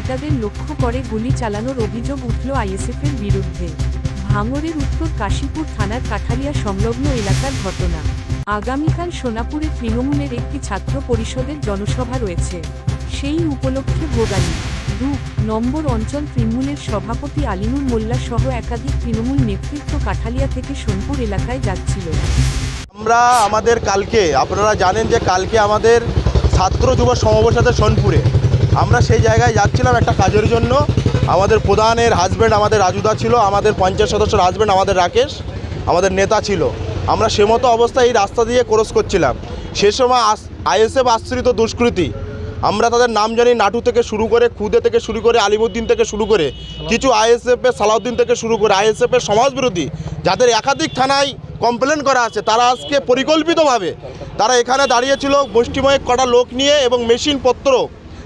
লক্ষ্য করে গুলি চালানোর অভিযোগ উঠল আইএসএফের বিরুদ্ধে। ভাঙড়ের উত্তর কাশীপুর থানার কাঠারিয়া সংলগ্ন এলাকার ঘটনা। আগামীকাল সোনাপুরে তৃণমূলের একটি ছাত্র পরিষদের জনসভা রয়েছে। সেই উপলক্ষে ভোগালী, দু নম্বর অঞ্চল তৃণমূলের সভাপতি আলিনুর মোল্লা সহ একাধিক তৃণমূল নেতৃত্ব কাঠালিয়া থেকে সোনপুর এলাকায় যাচ্ছিল। আমরা আমাদের কালকে, আপনারা জানেন যে কালকে আমাদের ছাত্র যুব সমাবেশ আছে সোনপুরে। আমরা সেই জায়গায় যাচ্ছিলাম একটা কাজের জন্য। আমাদের প্রধানের হাজব্যান্ড আমাদের রাজুদা ছিল, আমাদের পঞ্চায়েত সদস্যর হাজব্যান্ড আমাদের রাকেশ, আমাদের নেতা ছিল। আমরা সে মতো অবস্থায় এই রাস্তা দিয়ে ক্রস করছিলাম। সে সময় আস আইএসএফ আশ্রিত দুষ্কৃতী। আমরা তাদের নাম জানি, নাটু থেকে শুরু করে, খুদে থেকে শুরু করে, আলিমুদ্দিন থেকে শুরু করে, কিছু আইএসএফের সালাউদ্দিন থেকে শুরু করে আইএসএফের সমাজবিরোধী যাদের একাধিক থানায় কমপ্লেন করা আছে, তারা আজকে পরিকল্পিতভাবে তারা এখানে দাঁড়িয়েছিল মুষ্টিময় কটা লোক নিয়ে এবং মেশিনপত্র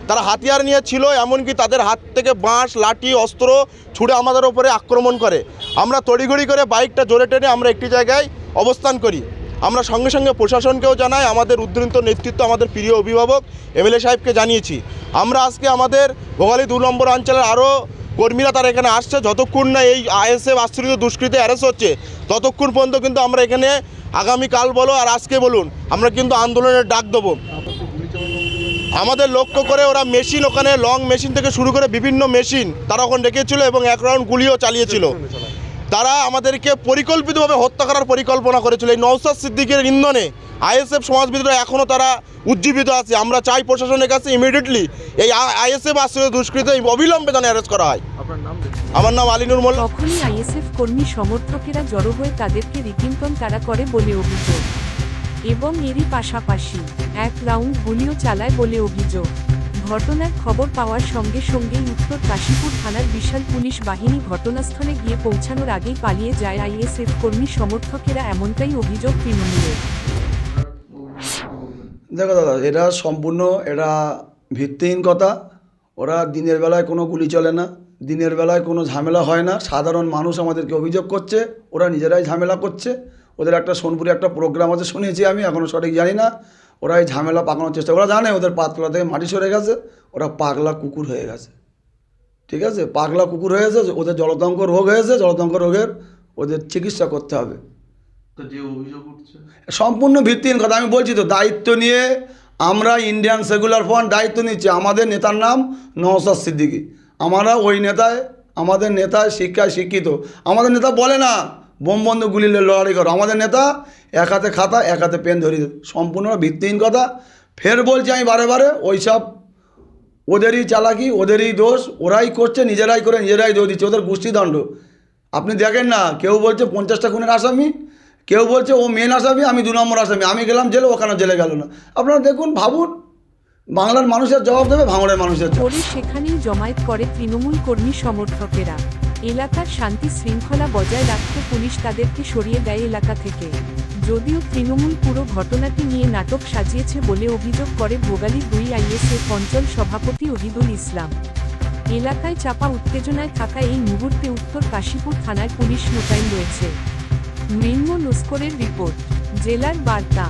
তারা হাতিয়ার নিয়ে ছিল এমনকি তাদের হাত থেকে বাঁশ, লাঠি, অস্ত্র ছুড়ে আমাদের ওপরে আক্রমণ করে। আমরা তড়িঘড়ি করে বাইকটা জোরে টেনে আমরা একটি জায়গায় অবস্থান করি। আমরা সঙ্গে সঙ্গে প্রশাসনকেও জানাই, আমাদের উদ্ধৃত নেতৃত্ব, আমাদের প্রিয় অভিভাবক এমএলএ সাহেবকে জানিয়েছি। আমরা আজকে আমাদের ভোগালী দু নম্বর অঞ্চলের আরও কর্মীরা তারা এখানে আসছে। যতক্ষণ না এই আইএসএফ আশ্রিত দুষ্কৃতি অ্যারেস্ট হচ্ছে, ততক্ষণ পর্যন্ত কিন্তু আমরা এখানে আগামীকাল বলো আর আজকে বলুন, আমরা কিন্তু আন্দোলনের ডাক দেবো। আমাদের লক্ষ্য করে ওরা মেশিন ওখানে লং মেশিন থেকে শুরু করে বিভিন্ন মেশিন তারা ওখানে রেখেছিল এবং এক রাউন্ড গুলিও চালিয়েছিল। তারা আমাদেরকে পরিকল্পিতভাবে হত্যা করার পরিকল্পনা করেছিল। এই নৌসাদ সিদ্দিকের ইন্ধনে আইএসএফ সমাজবিদরা এখনও তারা উজ্জীবিত আছে। আমরা চাই প্রশাসনের কাছে ইমিডিয়েটলি এই আইএসএফ আশ্রিত দুষ্কৃত এই অবিলম্বে যেন অ্যারেস্ট করা হয়। আমার নাম আলিনুর মোল্লা। তখনই আইএসএফ কর্মী সমর্থকেরা জড়ো হয়ে তাদেরকে রীতিমতন তারা করে বলে অভিযোগ। এবং এরই পাশাপাশি এক রাউন্ড গুলিও চালায় বলে অভিযোগ। ঘটনার খবর পাওয়ার সঙ্গে সঙ্গেই উত্তর কাশীপুর থানার বিশাল পুলিশ বাহিনী ঘটনাস্থলে গিয়ে পৌঁছানোর আগেই পালিয়ে যায় আইএসএফ কর্মী সমর্থকেরা এমনটাই অভিযোগ তৃণমূলের। দেখো দাদা, এটা সম্পূর্ণ, এটা ভিত্তিহীন কথা। ওরা দিনের বেলায় কোনো গুলি চলে না, দিনের বেলায় কোনো ঝামেলা হয় না। সাধারণ মানুষ আমাদেরকে অভিযোগ করছে, ওরা নিজেরাই ঝামেলা করছে। ওদের একটা সোনপুরে একটা প্রোগ্রাম আছে শুনেছি আমি এখনও সঠিক জানি না। ওরা এই ঝামেলা পাকানোর চেষ্টা ওরা জানে ওদের পাতলা থেকে মাটি সরে গেছে ওরা পাগলা কুকুর হয়ে গেছে। ঠিক আছে? পাগলা কুকুর হয়ে গেছে ওদের জলতঙ্ক রোগ হয়েছে জলতঙ্ক রোগের ওদের চিকিৎসা করতে হবে। তো যে অভিযোগ উঠছে? সম্পূর্ণ ভিত্তিহীন কথা আমি বলছি তো দায়িত্ব নিয়ে আমরা ইন্ডিয়ান সেকুলার ফ্রন্ট দায়িত্ব নিচ্ছি। আমাদের নেতার নাম নওসাদ সিদ্দিকি। আমরা ওই নেতায় আমাদের নেতায় শিক্ষায় শিক্ষিত। আমাদের নেতা বলে না বোম বন্ধ গুলিলে লড়াই করো। আমাদের নেতা এক হাতে খাতা, এক হাতে পেন ধরিয়ে। সম্পূর্ণ ভিত্তিহীন কথা। ফের বলছি আমি বারে বারে, ওইসব ওদেরই চালাকি, ওদেরই দোষ, ওরাই করছে, নিজেরাই করে, নিজেরাই দোষ দিচ্ছে। ওদের গোষ্ঠীদণ্ড। আপনি দেখেন না, কেউ বলছে পঞ্চাশটা খুনের আসামি, কেউ বলছে ও মেন আসামি, আমি দু নম্বর আসামি। আমি গেলাম জেলে, ওখানে জেলে গেল না। আপনারা দেখুন, ভাবুন। বাংলার মানুষের জবাব দেবে, ভাঙড়ের মানুষের সেখানেই জমায়েত করে তৃণমূল কর্মী সমর্থকেরা। এলাকার শান্তি শৃঙ্খলা বজায় রাখতে পুলিশ তাদেরকে সরিয়ে দেয় এলাকা থেকে। যদিও তৃণমূল পুরো ঘটনাটি নিয়ে নাটক সাজিয়েছে বলে অভিযোগ করে ভোগালী দুই আইএসএফ অঞ্চল সভাপতি অহিদুল ইসলাম। এলাকায় চাপা উত্তেজনায় থাকা এই মুহূর্তে উত্তর কাশীপুর থানায় পুলিশ মোতায়েন রয়েছে। মৃন্ম নস্করের রিপোর্ট, জেলার বার্তা।